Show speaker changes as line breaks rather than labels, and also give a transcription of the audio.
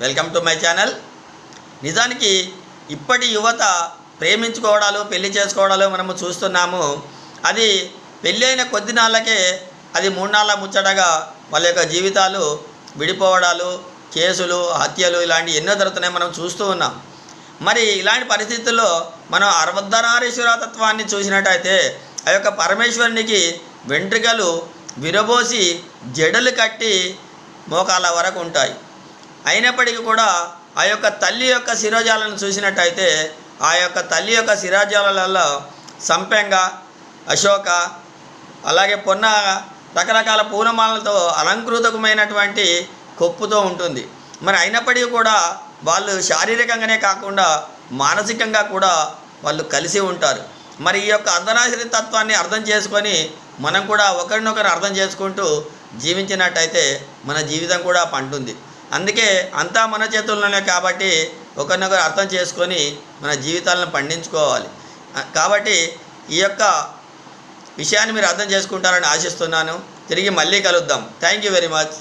Welcome to my channel. నిజానికి ఇప్పటి యువత ప్రేమించుకోవడాలు పెళ్ళి చేసుకోవడాలు మనము చూస్తున్నాము. అది పెళ్ళి అయిన కొద్ది నాళ్ళకే అది మూడు నాళ్ళ ముచ్చటగా వాళ్ళ యొక్క జీవితాలు విడిపోవడాలు కేసులు హత్యలు ఇలాంటి ఎన్నో జరుగుతున్నాయి మనం చూస్తూ ఉన్నాం. మరి ఇలాంటి పరిస్థితుల్లో మనం అర్వధనారీశ్వరతత్వాన్ని చూసినట్టయితే ఆ యొక్క పరమేశ్వరునికి వెంట్రుకలు విరబోసి జడలు కట్టి మోకాల వరకు ఉంటాయి. అయినప్పటికీ కూడా ఆ యొక్క తల్లి యొక్క శిరోజాలను చూసినట్టయితే ఆ యొక్క తల్లి యొక్క శిరోజాలలో సంపెంగ అశోక అలాగే పొన్న రకరకాల పూలమాలతో అలంకృతమైనటువంటి కొప్పుతో ఉంటుంది. మరి అయినప్పటికీ కూడా వాళ్ళు శారీరకంగానే కాకుండా మానసికంగా కూడా వాళ్ళు కలిసి ఉంటారు. మరి ఈ యొక్క అర్ధనాశరి తత్వాన్ని అర్థం చేసుకొని మనం కూడా ఒకరినొకరు అర్థం చేసుకుంటూ జీవించినట్టయితే మన జీవితం కూడా పంటుంది అందుకే అంతా మన చేతుల్లోనే కాబట్టి ఒకరినొకరు అర్థం చేసుకొని మన జీవితాలను పండించుకోవాలి. కాబట్టి ఈ యొక్క విషయాన్ని మీరు అర్థం చేసుకుంటారని ఆశిస్తున్నాను. తిరిగి మళ్ళీ కలుద్దాం. Thank you very much